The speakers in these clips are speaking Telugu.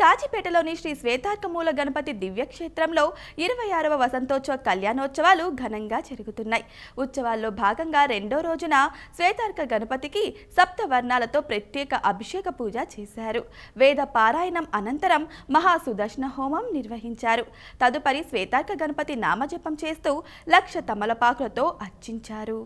కాచిపేటలోని శ్రీ శ్వేతార్కమూల గణపతి దివ్యక్షేత్రంలో ఇరవై ఆరవ వసంతోత్సవ కళ్యాణోత్సవాలు ఘనంగా జరుగుతున్నాయి. ఉత్సవాల్లో భాగంగా రెండో రోజున శ్వేతార్క గణపతికి సప్త వర్ణాలతో ప్రత్యేక అభిషేక పూజ చేశారు. వేద పారాయణం అనంతరం మహాసుదర్శన హోమం నిర్వహించారు. తదుపరి శ్వేతార్క గణపతి నామజపం చేస్తూ లక్ష తమలపాకులతో అర్చించారు.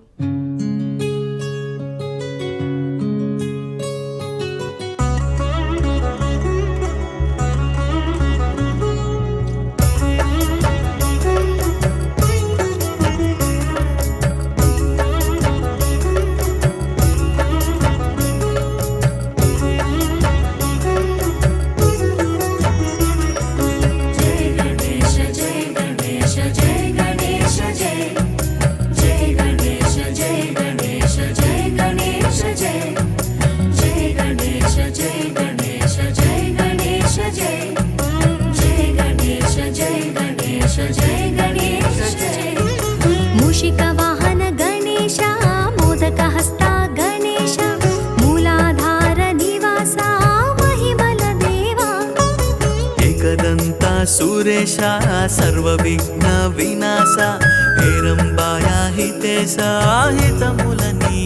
मूषिकवाहन गणेश मोदकहस्ता गणेश मूलाधार निवासा महिमलदेवा एकदन्ता सुरेशा सर्वविघ्न विनाशा हेरम्बाया हितेशा हितमुलनीवा